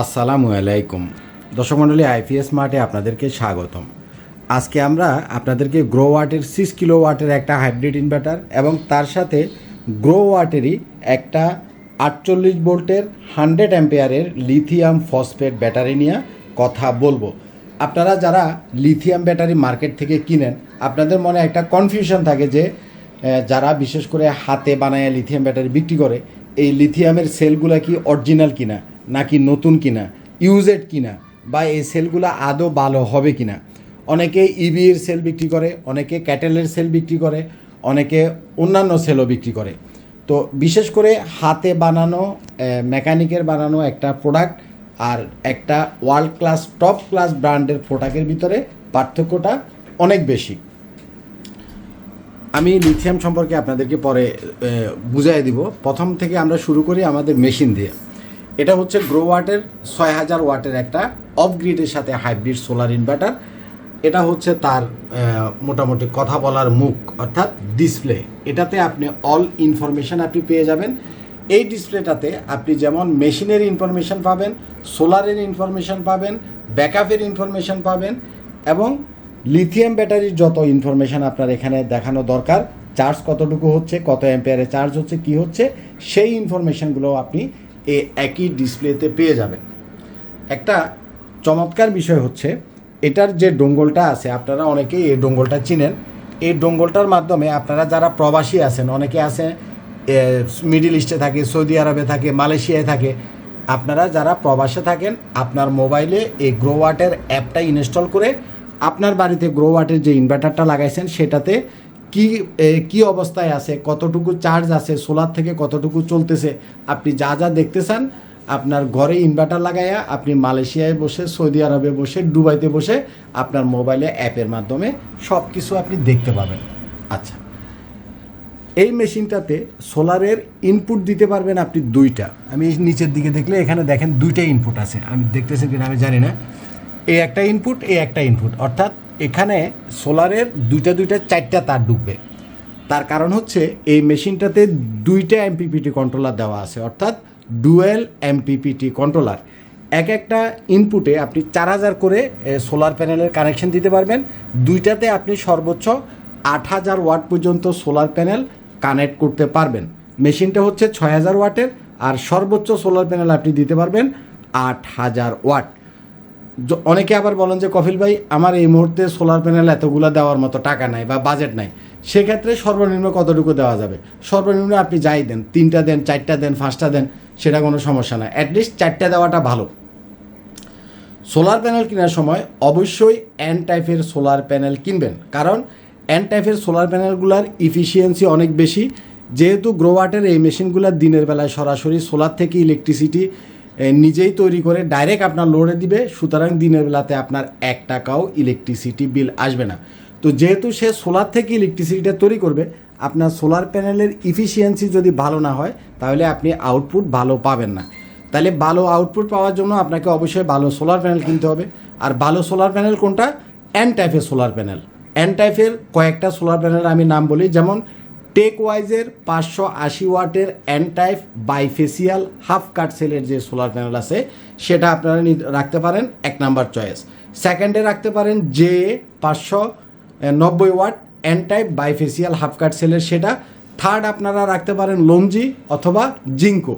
আসসালামু আলাইকুম। দর্শক মণ্ডলী, আইপিএস মার্টে আপনাদেরকে স্বাগতম। আজকে আমরা আপনাদেরকে গ্রো ওয়াটের সিক্স কিলো ওয়াটের একটা হাইব্রিড ইনভার্টার এবং তার সাথে গ্রো ওয়াটেরই একটা আটচল্লিশ ভোল্টের হান্ড্রেড অ্যাম্পেয়ারের লিথিয়াম ফসফেট ব্যাটারি নিয়ে কথা বলব। আপনারা যারা লিথিয়াম ব্যাটারি মার্কেট থেকে কিনেন, আপনাদের মনে একটা কনফিউশন থাকে যে যারা বিশেষ করে হাতে বানায় লিথিয়াম ব্যাটারি বিক্রি করে, এই লিথিয়ামের সেলগুলো কি অরিজিনাল কিনা? নাকি নতুন কিনা ইউজেড কিনা, বা এই সেলগুলো আদৌ ভালো হবে কিনা। অনেকে ইবির সেল বিক্রি করে, অনেকে ক্যাটেলের সেল বিক্রি করে, অনেকে অন্যান্য সেলও বিক্রি করে। তো বিশেষ করে হাতে বানানো মেকানিকের বানানো একটা প্রোডাক্ট আর একটা ওয়ার্ল্ড ক্লাস টপ ক্লাস ব্র্যান্ডের প্রোডাক্টের ভিতরে পার্থক্যটা অনেক বেশি। আমি লিথিয়াম সম্পর্কে আপনাদেরকে পরে বুঝাই দিব। প্রথম থেকে আমরা শুরু করি আমাদের মেশিন দিয়ে। এটা হচ্ছে গ্রো ওয়াটের ছয় হাজার ওয়াটের একটা অফ গ্রিডের সাথে হাইব্রিড সোলার ইনভার্টার এটা হচ্ছে তার মোটামুটি কথা বলার মুখ, অর্থাৎ ডিসপ্লে এটাতে আপনি অল ইনফরমেশন আপনি পেয়ে যাবেন। এই ডিসপ্লেটাতে আপনি যেমন মেশিনের ইনফরমেশন পাবেন সোলারের ইনফরমেশন পাবেন ব্যাকআপের ইনফরমেশন পাবেন এবং লিথিয়াম ব্যাটারির যত ইনফরমেশন আপনার এখানে দেখানো দরকার চার্জ কতটুকু হচ্ছে, কত অ্যাম্পিয়ারে চার্জ হচ্ছে, কি হচ্ছে, সেই ইনফরমেশনগুলো আপনি এই একই ডিসপ্লেতে পেয়ে যাবেন। একটা চমৎকার বিষয় হচ্ছে, এটার যে ডোঙ্গলটা আছে, আপনারা অনেকেই এই ডোঙ্গলটা চিনেন। এই ডোঙ্গলটার মাধ্যমে আপনারা যারা প্রবাসী আছেন, অনেকে আছে মিডিল ইস্টে থাকে, সৌদি আরবে থাকে, মালয়েশিয়ায় থাকে, আপনারা যারা প্রবাসে থাকেন, আপনার মোবাইলে এই গ্রো ওয়াটের অ্যাপটা ইনস্টল করে আপনার বাড়িতে গ্রো ওয়াটের যে ইনভার্টারটা লাগাইছেন, সেটাতে কি কি অবস্থায় আছে, কতটুকু চার্জ আছে সোলার থেকে কতটুকু চলতেছে, আপনি যা যা দেখতে চান আপনার ঘরে ইনভার্টার লাগাইয়া আপনি মালয়েশিয়ায় বসে, সৌদি আরবে বসে, দুবাইতে বসে আপনার মোবাইলে অ্যাপের মাধ্যমে সব কিছু আপনি দেখতে পাবেন। আচ্ছা এই মেশিনটাতে সোলারের ইনপুট দিতে পারবেন আপনি দুইটা। আমি নিচের দিকে দেখলে এখানে দেখেন দুইটা ইনপুট আছে। আমি দেখতেছেন কিনা আমি জানি না। এই একটা ইনপুট এই একটা ইনপুট অর্থাৎ এখানে সোলারের দুইটা দুইটা চারটা তার ঢুকবে। তার কারণ হচ্ছে এই মেশিনটাতে দুইটা এমপিপিটি কন্ট্রোলার দেওয়া আছে, অর্থাৎ ডুয়েল এমপিপিটি কন্ট্রোলার। এক একটা ইনপুটে আপনি চার হাজার করে সোলার প্যানেলের কানেকশন দিতে পারবেন। দুইটাতে আপনি সর্বোচ্চ আট হাজার ওয়াট পর্যন্ত সোলার প্যানেল কানেক্ট করতে পারবেন। মেশিনটা হচ্ছে ছয় হাজার ওয়াটের, আর সর্বোচ্চ সোলার প্যানেল আপনি দিতে পারবেন আট হাজার ওয়াট। অনেকে আবার বলেন যে কফিল ভাই, আমার এই মুহূর্তে সোলার প্যানেল এতগুলো দেওয়ার মতো টাকা নাই বা বাজেট নাই। সেক্ষেত্রে সর্বনিম্ন কতটুকু দেওয়া যাবে? সর্বনিম্ন আপনি যাই দেন, তিনটা দেন, চারটা দেন, পাঁচটা দেন, সেটা কোনো সমস্যা না অ্যাটলিস্ট চারটা দেওয়াটা ভালো। সোলার প্যানেল কেনার সময় অবশ্যই এন টাইপের সোলার প্যানেল কিনবেন। কারণ এন টাইপের সোলার প্যানেলগুলোর ইফিসিয়েন্সি অনেক বেশি। যেহেতু গ্রোওয়াটের এই মেশিনগুলো দিনের বেলায় সরাসরি সোলার থেকে ইলেকট্রিসিটি নিজেই তৈরি করে ডাইরেক্ট আপনার লোডে দিবে, সুতরাং দিনের বেলাতে আপনার এক টাকাও ইলেকট্রিসিটি বিল আসবে না। তো যেহেতু সে সোলার থেকে ইলেকট্রিসিটিটা তৈরি করবে, আপনার সোলার প্যানেলের ইফিসিয়েন্সি যদি ভালো না হয়, তাহলে আপনি আউটপুট ভালো পাবেন না। তাহলে ভালো আউটপুট পাওয়ার জন্য আপনাকে অবশ্যই ভালো সোলার প্যানেল কিনতে হবে। আর ভালো সোলার প্যানেল কোনটা? এন টাইপের সোলার প্যানেল এন টাইপের কয়েকটা সোলার প্যানেল আমি নাম বলি। যেমন টেক ওয়াইজের পাঁচশো আশি ওয়াটের N type bifacial half cut সেলের যে সোলার প্যানেল আছে, সেটা আপনারা রাখতে পারেন, এক নাম্বার চয়েস সেকেন্ডে রাখতে পারেন জে পাঁচশো নব্বই watt N type bifacial half cut সেলের সেটা। থার্ড আপনারা রাখতে পারেন লঞ্জি অথবা জিঙ্কো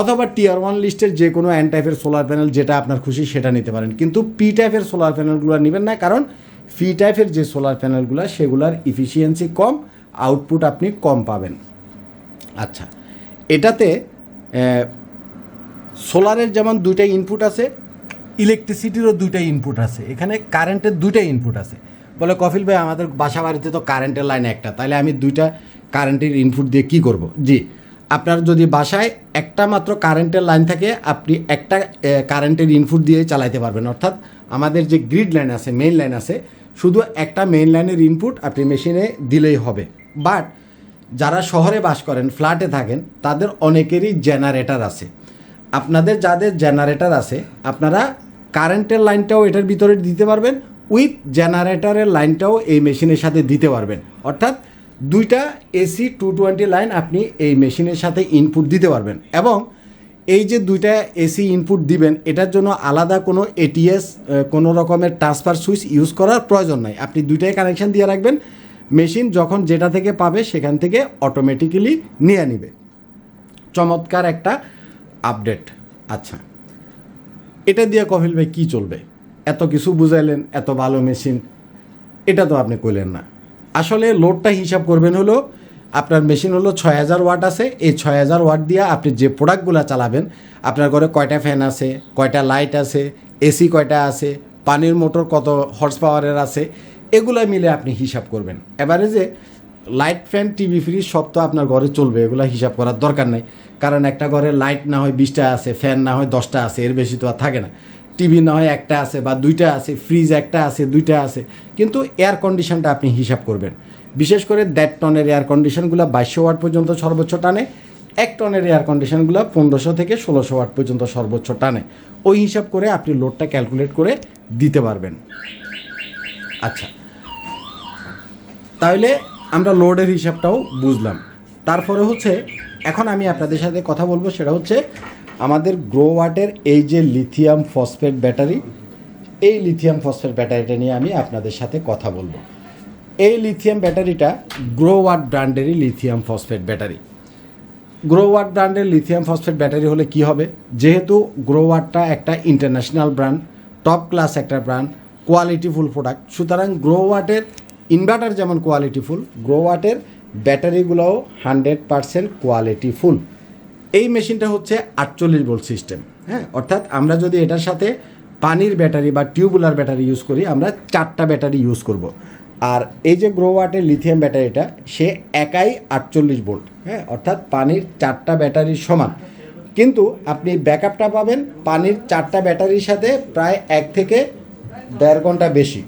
অথবা টিয়ার ওয়ান লিস্টের যে কোনো অ্যান টাইপের সোলার প্যানেল যেটা আপনার খুশি সেটা নিতে পারেন। কিন্তু পি টাইপের সোলার প্যানেলগুলো নেবেন না, কারণ পি টাইপের যে সোলার প্যানেলগুলো সেগুলোর ইফিসিয়েন্সি কম। আউটপুট আপনি কম পাবেন। আচ্ছা এটাতে সোলারের যেমন দুইটা ইনপুট আছে ইলেকট্রিসিটিরও দুইটা ইনপুট আছে। এখানে কারেন্টের দুইটা ইনপুট আছে। বলে, কফিল ভাই, আমাদের বাসা বাড়িতে তো কারেন্টের লাইন একটা, তাহলে আমি দুইটা কারেন্টের ইনপুট দিয়ে কি করব? জি, আপনার যদি বাসায় একটা মাত্র কারেন্টের লাইন থাকে, আপনি একটা কারেন্টের ইনপুট দিয়ে চালাইতে পারবেন। অর্থাৎ আমাদের যে গ্রিড লাইন আছে মেইন লাইন আছে, শুধু একটা মেইন লাইনের ইনপুট আপনি মেশিনে দিলেই হবে। বাট যারা শহরে বাস করেন, ফ্ল্যাটে থাকেন, তাদের অনেকেরই জেনারেটার আছে। আপনাদের যাদের জেনারেটার আছে, আপনারা কারেন্টের লাইনটাও এটার ভিতরে দিতে পারবেন, উইথ জেনারেটারের লাইনটাও এই মেশিনের সাথে দিতে পারবেন। অর্থাৎ দুইটা এসি টু টোয়েন্টি লাইন আপনি এই মেশিনের সাথে ইনপুট দিতে পারবেন এবং এই যে দুইটা এসি ইনপুট দিবেন, এটার জন্য আলাদা কোনো এটিএস কোনো রকমের ট্রান্সফার সুইচ ইউজ করার প্রয়োজন নাই। আপনি দুইটাই কানেকশন দিয়ে রাখবেন। মেশিন যখন যেটা থেকে পাবে সেখান থেকে অটোমেটিক্যালি নিয়ে নিবে। চমৎকার একটা আপডেট আচ্ছা এটা দিয়ে কহিল ভাই কী চলবে? এত কিছু বুঝাইলেন, এত ভালো মেশিন। এটা তো আপনি কইলেন না। আসলে লোডটা হিসাব করবেন হলো, আপনার মেশিন হলো ছয় হাজার ওয়াট আছে। এই ছয় হাজার ওয়াট দিয়ে আপনি যে প্রোডাক্টগুলো চালাবেন, আপনার ঘরে কয়টা ফ্যান আছে, কয়টা লাইট আছে এসি কয়টা আছে, পানির মোটর কত হর্স পাওয়ারের আছে এগুলো মিলে আপনি হিসাব করবেন। এবারে যে লাইট ফ্যান টিভি ফ্রিজ সব তো আপনার ঘরে চলবে, এগুলো হিসাব করার দরকার নেই। কারণ একটা ঘরে লাইট না হয় বিশটা আছে ফ্যান না হয় দশটা আছে, এর বেশি তো আর থাকে না। টিভি না হয় একটা আছে বা দুইটা আছে ফ্রিজ একটা আছে, দুইটা আছে। কিন্তু এয়ার কন্ডিশনটা আপনি হিসাব করবেন। বিশেষ করে দেড় টনের এয়ার কন্ডিশনগুলো বাইশশো ওয়াট পর্যন্ত সর্বোচ্চ টানে, এক টনের এয়ার কন্ডিশনগুলো পনেরোশো থেকে ষোলোশো ওয়াট পর্যন্ত সর্বোচ্চ টানে। ওই হিসাব করে আপনি লোডটা ক্যালকুলেট করে দিতে পারবেন। আচ্ছা তাহলে আমরা লোডের হিসাবটাও বুঝলাম। তারপরে হচ্ছে, এখন আমি আপনাদের সাথে কথা বলব, সেটা হচ্ছে আমাদের গ্রো ওয়াটের এই যে লিথিয়াম ফসফেট ব্যাটারি এই লিথিয়াম ফসফেট ব্যাটারিটা নিয়ে আমি আপনাদের সাথে কথা বলব। এই লিথিয়াম ব্যাটারিটা গ্রো ওয়াট ব্র্যান্ডেরই lithium phosphate battery Growatt ব্র্যান্ডের লিথিয়াম ফসফেট ব্যাটারি হলে কি হবে? যেহেতু গ্রো ওয়াটটা একটা ইন্টারন্যাশনাল ব্র্যান্ড টপ ক্লাস একটা ব্র্যান্ড কোয়ালিটিফুল প্রোডাক্ট সুতরাং গ্রো ওয়াটের ইনভার্টার যেমন কোয়ালিটিফুল গ্রো ওয়াটের ব্যাটারিগুলোও হান্ড্রেড পারসেন্ট কোয়ালিটিফুল এই মেশিনটা হচ্ছে আটচল্লিশ ভোল্ট সিস্টেম হ্যাঁ? অর্থাৎ আমরা যদি এটার সাথে পানির ব্যাটারি বা টিউবুলার ব্যাটারি ইউজ করি, আমরা চারটা ব্যাটারি ইউজ করব। আর এই যে গ্রো ওয়াটের লিথিয়াম ব্যাটারিটা সে একাই আটচল্লিশ ভোল্ট হ্যাঁ? অর্থাৎ পানির চারটা ব্যাটারির সমান। কিন্তু আপনি ব্যাকআপটা পাবেন, পানির চারটা ব্যাটারির সাথে প্রায় এক থেকে দেড় ঘণ্টা বেশি।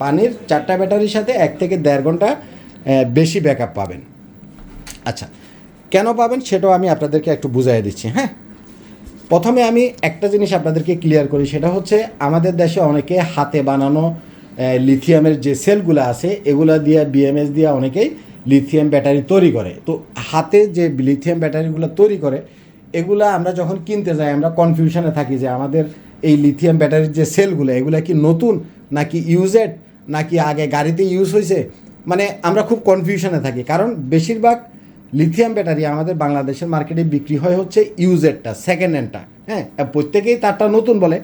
পানির চারটা ব্যাটারির সাথে এক থেকে দেড় ঘণ্টা বেশি ব্যাকআপ পাবেন। আচ্ছা কেন পাবেন সেটাও আমি আপনাদেরকে একটু বুঝাই দিচ্ছি হ্যাঁ? প্রথমে আমি একটা জিনিস আপনাদেরকে ক্লিয়ার করি, সেটা হচ্ছে আমাদের দেশে অনেকে হাতে বানানো লিথিয়ামের যে সেলগুলো আছে, এগুলো দিয়ে বিএমএস দিয়ে অনেকেই লিথিয়াম ব্যাটারি তৈরি করে। তো হাতে যে লিথিয়াম ব্যাটারিগুলো তৈরি করে, এগুলা আমরা যখন কিনতে যাই, আমরা কনফিউশনে থাকি যে আমাদের এই লিথিয়াম ব্যাটারির যে সেলগুলো এগুলো কি নতুন নাকি ইউজেড নাকি আগে গাড়িতে ইউজ হয়েছে মানে আমরা খুব কনফিউশনে থাকি। কারণ বেশিরভাগ লিথিয়াম ব্যাটারি আমাদের বাংলাদেশের মার্কেটে বিক্রি হয় হচ্ছে ইউজেডটা সেকেন্ড হ্যান্ডটা হ্যাঁ প্রত্যেকেই তারটা নতুন বলে।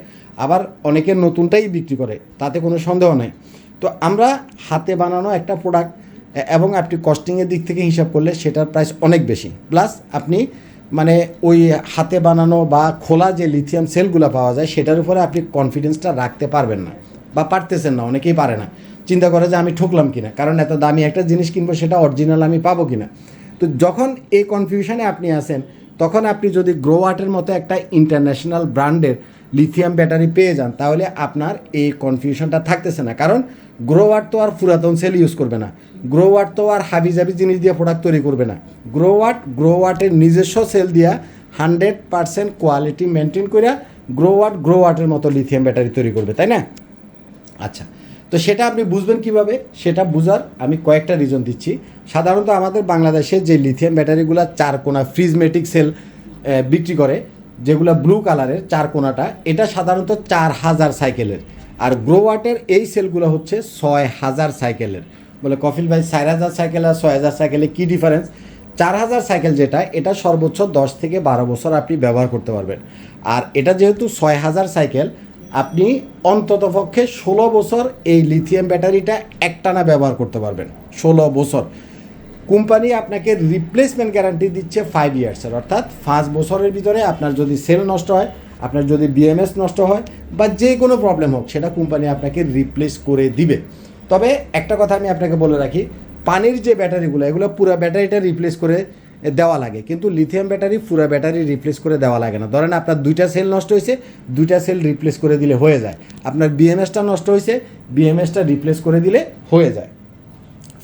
আবার অনেকের নতুনটাই বিক্রি করে, তাতে কোনো সন্দেহ নেই। তো আমরা হাতে বানানো একটা প্রোডাক্ট এবং আপনি কস্টিংয়ের দিক থেকে হিসাব করলে সেটার প্রাইস অনেক বেশি। প্লাস আপনি মানে ওই হাতে বানানো বা খোলা যে লিথিয়াম সেলগুলো পাওয়া যায়, সেটার উপরে আপনি কনফিডেন্সটা রাখতে পারবেন না। বা পারতেছেন না, অনেকেই পারে না। চিন্তা করে যে আমি ঠকলাম কিনা, কারণ এত দামি একটা জিনিস কিনবো, সেটা অরিজিনাল আমি পাবো কিনা। তো যখন এই কনফিউশনে আপনি আসেন তখন আপনি যদি গ্রো আর্টের মতো একটা ইন্টারন্যাশনাল ব্র্যান্ডের লিথিয়াম ব্যাটারি পেয়ে যান, তাহলে আপনার এই কনফিউশনটা থাকতেছে না। কারণ গ্রো আর্ট তো আর পুরাতন সেল ইউজ করবে না। গ্রো আর্ট তো আর হাবি জাবি জিনিস দিয়ে প্রোডাক্ট তৈরি করবে না। গ্রো আর্ট গ্রো আর্টের নিজস্ব সেল দিয়া হান্ড্রেড পার্সেন্ট কোয়ালিটি মেনটেন করে গ্রো আর্ট গ্রো আর্টের মতো লিথিয়াম ব্যাটারি তৈরি করবে, তাই না? আচ্ছা তো সেটা আপনি বুঝবেন কীভাবে? সেটা বুঝার আমি কয়েকটা রিজন দিচ্ছি। সাধারণত আমাদের বাংলাদেশে যে লিথিয়াম ব্যাটারিগুলো চার কোনা ফ্রিজমেটিক সেল বিক্রি করে, যেগুলো ব্লু কালারের চার কোনাটা এটা সাধারণত চার হাজার সাইকেলের আর গ্রোওয়াটের এই সেলগুলো হচ্ছে ছয় হাজার সাইকেলের বলে কফিল ভাই, চার হাজার সাইকেল আর ছয় হাজার সাইকেলে কী ডিফারেন্স চার হাজার সাইকেল যেটা, এটা সর্বোচ্চ দশ থেকে বারো বছর আপনি ব্যবহার করতে পারবেন। আর এটা যেহেতু ছয় হাজার সাইকেল আপনি অন্ততপক্ষে ষোলো বছর এই লিথিয়াম ব্যাটারিটা একটানা ব্যবহার করতে পারবেন। ষোলো বছর। কোম্পানি আপনাকে রিপ্লেসমেন্ট গ্যারান্টি দিচ্ছে ফাইভ ইয়ার্সের অর্থাৎ পাঁচ বছরের ভিতরে আপনার যদি সেল নষ্ট হয়, আপনার যদি বিএমএস নষ্ট হয় বা যে কোনো প্রবলেম হোক, সেটা কোম্পানি আপনাকে রিপ্লেস করে দিবে। তবে একটা কথা আমি আপনাকে বলে রাখি, পানির যে ব্যাটারিগুলো এগুলো পুরো ব্যাটারিটা রিপ্লেস করে দেওয়া লাগে। কিন্তু লিথিয়াম ব্যাটারি পুরো ব্যাটারি রিপ্লেস করে দেওয়া লাগে না। ধরেন আপনার দুইটা সেল নষ্ট হয়েছে দুইটা সেল রিপ্লেস করে দিলে হয়ে যায়। আপনার বিএমএসটা নষ্ট হয়েছে বিএমএসটা রিপ্লেস করে দিলে হয়ে যায়।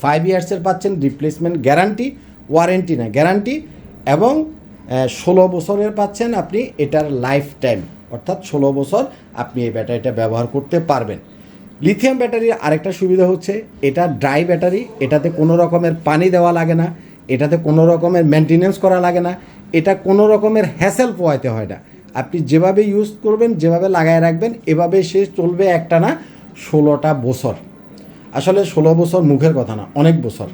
ফাইভ ইয়ার্সের পাচ্ছেন রিপ্লেসমেন্ট গ্যারান্টি ওয়ারেন্টি না গ্যারান্টি এবং ষোলো বছরের পাচ্ছেন আপনি এটার লাইফ টাইম অর্থাৎ ষোলো বছর আপনি এই ব্যাটারিটা ব্যবহার করতে পারবেন। লিথিয়াম ব্যাটারির আরেকটা সুবিধা হচ্ছে, এটা ড্রাই ব্যাটারি এটাতে কোনো রকমের পানি দেওয়া লাগে না। এটাতে কোনো রকমের মেনটেনেন্স করা লাগে না। এটা কোনো রকমের হ্যাসেল পোয়াইতে হয় না। আপনি যেভাবে ইউজ করবেন, যেভাবে লাগায় রাখবেন, এভাবে সে চলবে একটা না ষোলোটা বছর। আসলে ষোলো বছর মুখের কথা না, অনেক বছর।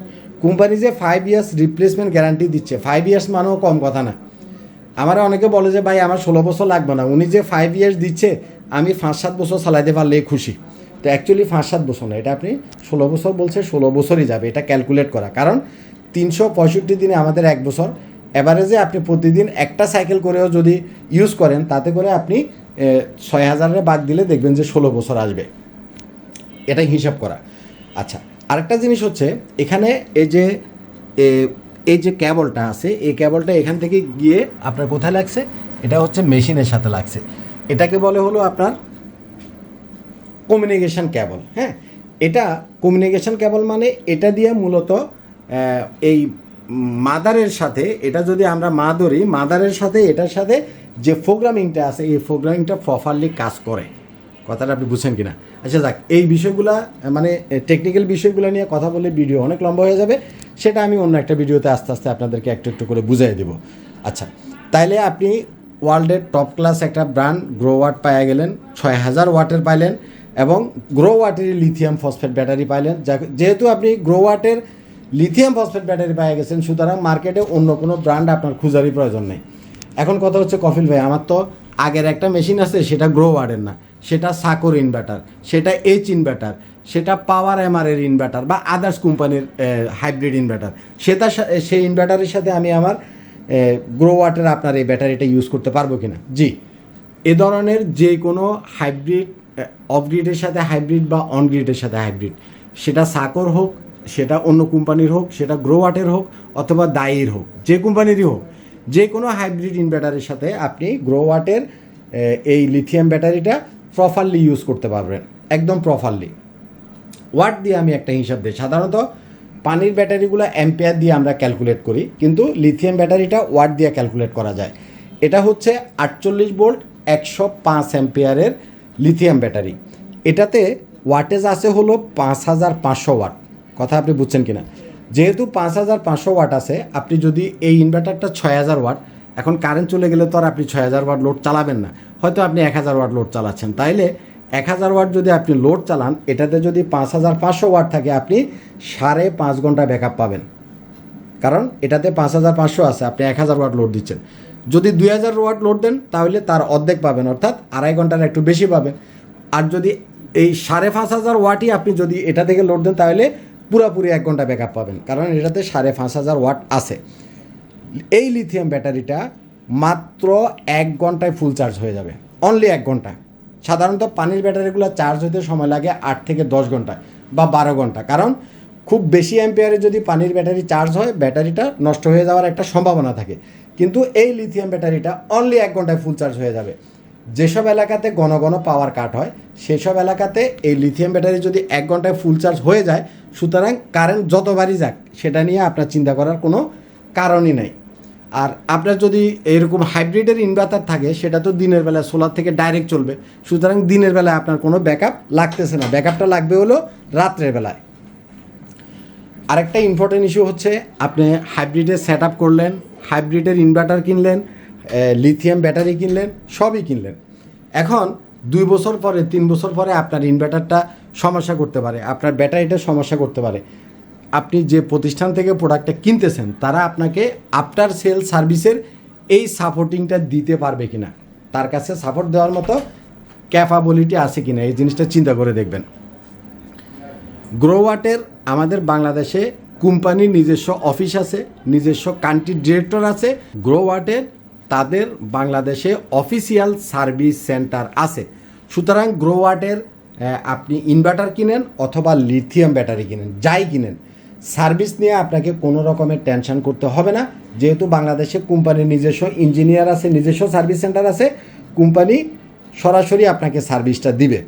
কোম্পানি যে ফাইভ ইয়ার্স রিপ্লেসমেন্ট গ্যারান্টি দিচ্ছে ফাইভ ইয়ার্স মানেও কম কথা না। আমার অনেকে বলে যে, ভাই, আমার ষোলো বছর লাগবে না। উনি যে ফাইভ ইয়ার্স দিচ্ছে, আমি পাঁচ সাত বছর চালাইতে পারলেই খুশি। তো অ্যাকচুয়ালি পাঁচ সাত বছর না, এটা আপনি ষোলো বছর বলছে, ষোলো বছরই যাবে, এটা ক্যালকুলেট করা। কারণ তিনশো পঁয়ষট্টি দিনে আমাদের এক বছর। অ্যাভারেজে আপনি প্রতিদিন একটা সাইকেল করেও যদি ইউজ করেন, তাতে করে আপনি ছয় হাজারের বাদ দিলে দেখবেন যে ষোলো বছর আসবে। এটাই হিসাব করা। আচ্ছা আরেকটা জিনিস হচ্ছে, এখানে এই যে এই যে ক্যাবলটা আছে, এই ক্যাবলটা এখান থেকে গিয়ে আপনার কোথায় লাগছে? এটা হচ্ছে মেশিনের সাথে লাগছে। এটাকে বলে হলো আপনার কমিউনিকেশন ক্যাবল হ্যাঁ? এটা কমিউনিকেশন ক্যাবল মানে এটা দিয়ে মূলত এই মাদারের সাথে, এটা যদি আমরা মা ধরি মাদারের সাথে, এটার সাথে যে প্রোগ্রামিংটা আছে, এই প্রোগ্রামিংটা প্রপারলি কাজ করে। কথাটা আপনি বুঝছেন কি না আচ্ছা যাক, এই বিষয়গুলা মানে টেকনিক্যাল বিষয়গুলো নিয়ে কথা বলে ভিডিও অনেক লম্বা হয়ে যাবে। সেটা আমি অন্য একটা ভিডিওতে আস্তে আস্তে আপনাদেরকে একটু একটু করে বুঝিয়ে দেবো। আচ্ছা তাইলে আপনি ওয়ার্ল্ডের টপ ক্লাস একটা ব্র্যান্ড গ্রো ওয়াট পাওয়া গেলেন, ছয় হাজার ওয়াটের পাইলেন এবং গ্রো ওয়াটের লিথিয়াম ফসফেট ব্যাটারি পাইলেন যেহেতু আপনি গ্রো ওয়াটের লিথিয়াম ফসফেট ব্যাটারি পাওয়া গেছেন, সুতরাং মার্কেটে অন্য কোনো ব্র্যান্ড আপনার খুঁজারই প্রয়োজন নেই। এখন কথা হচ্ছে কফিল ভাই, আমার তো আগের একটা মেশিন আছে, সেটা গ্রো ওয়ার্ডের না। সেটা সাকোর ইনভার্টার, সেটা এইচ ইনভার্টার, সেটা পাওয়ার এমআরের ইনভার্টার বা আদার্স কোম্পানির হাইব্রিড ইনভার্টার। সেটা সেই ইনভার্টারের সাথে আমি আমার গ্রো ওয়াটের আপনার এই ব্যাটারিটা ইউজ করতে পারব কিনা? জি। এ ধরনের যে কোনো হাইব্রিড অফগ্রিডের সাথে হাইব্রিড বা অনগ্রিডের সাথে হাইব্রিড, সেটা সাকর হোক সেটা অন্য কোম্পানির হোক, সেটা গ্রোওয়াটের হোক অথবা দায়ের হোক, যে কোম্পানিরই হোক, যে কোনো হাইব্রিড ইনভার্টারের সাথে আপনি গ্রোওয়াটের এই লিথিয়াম ব্যাটারিটা প্রপারলি ইউজ করতে পারবেন, একদম প্রপারলি ওয়াট দিয়ে আমি একটা হিসাব দিই, সাধারণত পানির ব্যাটারিগুলো অ্যাম্পিয়ার দিয়ে আমরা ক্যালকুলেট করি, কিন্তু লিথিয়াম ব্যাটারিটা ওয়াট দিয়ে ক্যালকুলেট করা যায়। এটা হচ্ছে আটচল্লিশ ভোল্ট একশো পাঁচ অ্যাম্পিয়ারের লিথিয়াম ব্যাটারি এটাতে ওয়াটেজ আছে হলো পাঁচ হাজার পাঁচশো ওয়াট কথা আপনি বুঝছেন কিনা। যেহেতু পাঁচ হাজার পাঁচশো ওয়াট আছে, আপনি যদি এই ইনভার্টারটা ছয় হাজার ওয়াট, এখন কারেন্ট চলে গেলে তো আর আপনি ছয় হাজার ওয়াট লোড চালাবেন না। হয়তো আপনি এক হাজার ওয়াট লোড চালাচ্ছেন। তাইলে এক হাজার ওয়াট যদি আপনি লোড চালান, এটাতে যদি পাঁচ হাজার পাঁচশো ওয়াট থাকে, আপনি সাড়ে পাঁচ ঘণ্টা ব্যাকআপ পাবেন। কারণ এটাতে পাঁচ হাজার পাঁচশো আছে, আপনি এক হাজার ওয়াট লোড দিচ্ছেন। যদি দুই হাজার ওয়াট লোড দেন, তাহলে তার অর্ধেক পাবেন, অর্থাৎ আড়াই ঘণ্টার একটু বেশি পাবেন। আর যদি এই সাড়ে পাঁচ হাজার ওয়াটই আপনি যদি এটা থেকে লোড দেন, তাহলে পুরোপুরি এক ঘণ্টা ব্যাকআপ পাবেন। কারণ এটাতে সাড়ে পাঁচ হাজার ওয়াট আছে। এই লিথিয়াম ব্যাটারিটা মাত্র এক ঘন্টায় ফুল চার্জ হয়ে যাবে। অনলি এক ঘণ্টা। সাধারণত পানির ব্যাটারিগুলো চার্জ হতে সময় লাগে আট থেকে দশ ঘণ্টা বা বারো ঘণ্টা। কারণ খুব বেশি অ্যাম্পিয়ারে যদি পানির ব্যাটারি চার্জ হয়, ব্যাটারিটা নষ্ট হয়ে যাওয়ার একটা সম্ভাবনা থাকে। কিন্তু এই লিথিয়াম ব্যাটারিটা অনলি এক ঘন্টায় ফুল চার্জ হয়ে যাবে। যেসব এলাকাতে ঘন ঘন পাওয়ার কাট হয়, সেসব এলাকাতে এই লিথিয়াম ব্যাটারি যদি এক ঘন্টায় ফুল চার্জ হয়ে যায় সুতরাং কারেন্ট যতবারই যাক, সেটা নিয়ে আপনার চিন্তা করার কোনো কারণই নাই। আর আপনার যদি এরকম হাইব্রিডের ইনভার্টার থাকে, সেটা তো দিনের বেলায় সোলার থেকে ডাইরেক্ট চলবে। সুতরাং দিনের বেলায় আপনার কোনো ব্যাকআপ লাগতেছে না। ব্যাকআপটা লাগবে হলো রাত্রের বেলায়। আরেকটা ইম্পর্টেন্ট ইস্যু হচ্ছে, আপনি হাইব্রিডের সেট আপ করলেন হাইব্রিডের ইনভার্টার কিনলেন লিথিয়াম ব্যাটারি কিনলেন, সবই কিনলেন। এখন দুই বছর পরে, তিন বছর পরে আপনার ইনভার্টারটা সমস্যা করতে পারে, আপনার ব্যাটারিটা সমস্যা করতে পারে। আপনি যে প্রতিষ্ঠান থেকে প্রোডাক্টটা কিনতেছেন, তারা আপনাকে আফটার সেল সার্ভিসের এই সাপোর্টিংটা দিতে পারবে কিনা, তার কাছে সাপোর্ট দেওয়ার মতো ক্যাপাবিলিটি আছে কি না এই জিনিসটা চিন্তা করে দেখবেন। গ্রোওয়াটের আমাদের বাংলাদেশে কোম্পানির নিজস্ব অফিস আছে, নিজস্ব কান্ট্রি ডিরেক্টর আছে। গ্রোওয়াটের তাদের বাংলাদেশে অফিসিয়াল সার্ভিস সেন্টার আছে। সুতরাং গ্রোওয়াটের আপনি ইনভার্টার কিনেন অথবা লিথিয়াম ব্যাটারি কিনেন, যাই কিনেন সার্ভিস নিয়ে আপনাকে কোনো রকমের টেনশন করতে হবে না। যেহেতু বাংলাদেশে কোম্পানির নিজস্ব ইঞ্জিনিয়ার আছে, নিজস্ব সার্ভিস সেন্টার আছে কোম্পানি সরাসরি আপনাকে সার্ভিসটা দিবে।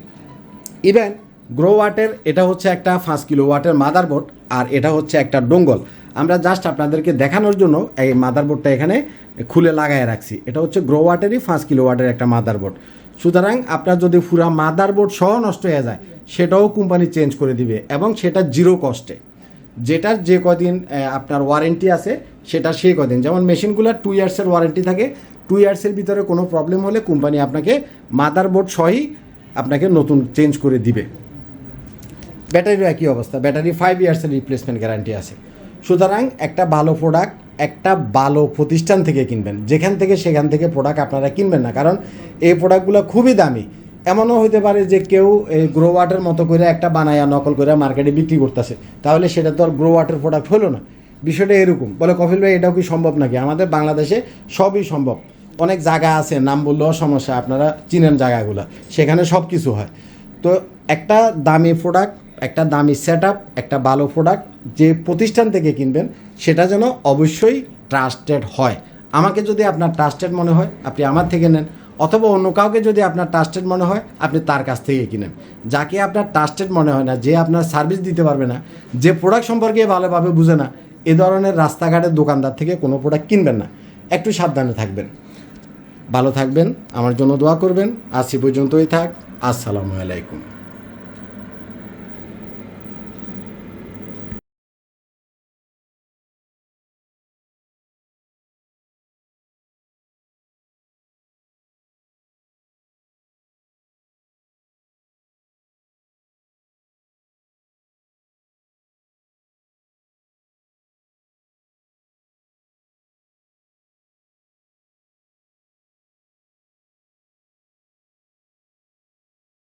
ইভেন গ্রো ওয়াটের এটা হচ্ছে একটা পাঁচ কিলো ওয়াটের মাদারবোর্ড আর এটা হচ্ছে একটা ডোঙ্গল আমরা জাস্ট আপনাদেরকে দেখানোর জন্য এই মাদারবোর্ডটা এখানে খুলে লাগায় রাখছি। এটা হচ্ছে গ্রো ওয়াটেরই পাঁচ কিলো ওয়াটের একটা মাদারবোর্ড সুতরাং আপনার যদি পুরা মাদারবোর্ড সহ নষ্ট হয়ে যায়, সেটাও কোম্পানি চেঞ্জ করে দিবে এবং সেটা জিরো কস্টে যেটার যে কদিন আপনার ওয়ারেন্টি আছে সেটা সেই কদিন। যেমন মেশিনগুলোর টু ইয়ার্সের ওয়ারেন্টি থাকে টু ইয়ার্সের ভিতরে কোনো প্রবলেম হলে কোম্পানি আপনাকে মাদারবোর্ড সহই আপনাকে নতুন চেঞ্জ করে দিবে। ব্যাটারিরও একই অবস্থা। ব্যাটারি ফাইভ ইয়ার্সের রিপ্লেসমেন্ট গ্যারান্টি আছে। সুতরাং একটা ভালো প্রোডাক্ট একটা ভালো প্রতিষ্ঠান থেকে কিনবেন। যেখান থেকে সেখান থেকে প্রোডাক্ট আপনারা কিনবেন না। কারণ এই প্রোডাক্টগুলো খুবই দামি। এমনও হতে পারে যে কেউ এই গ্রো ওয়াটার মতো করে একটা বানায়া নকল করে মার্কেটে বিক্রি করতেছে। তাহলে সেটা তো আর গ্রো ওয়াটার প্রোডাক্ট হলো না। বিষয়টা এরকম। বলে কফিল ভাই, এটাও কি সম্ভব নাকি? আমাদের বাংলাদেশে সবই সম্ভব। অনেক জায়গা আছে, নাম বললেও সমস্যা। আপনারা চিনেন জায়গাগুলো। সেখানে সব কিছু হয়। তো একটা দামি প্রোডাক্ট একটা দামি সেট একটা ভালো প্রোডাক্ট যে প্রতিষ্ঠান থেকে কিনবেন, সেটা যেন অবশ্যই ট্রাস্টেড হয়। আমাকে যদি আপনার ট্রাস্টেড মনে হয়, আপনি আমার থেকে নেন, অথবা অন্য কাউকে যদি আপনার ট্রাস্টেড মনে হয়, আপনি তার কাছ থেকে কিনেন। যাকে আপনার ট্রাস্টেড মনে হয় না, যে আপনার সার্ভিস দিতে পারবে না, যে প্রোডাক্ট সম্পর্কে ভালোভাবে বুঝে না, এ ধরনের রাস্তাঘাটের দোকানদার থেকে কোনো প্রোডাক্ট কিনবেন না। একটু সাবধানে থাকবেন। ভালো থাকবেন, আমার জন্য দোয়া করবেন। আজ সে পর্যন্তই থাক। আসসালামু আলাইকুম।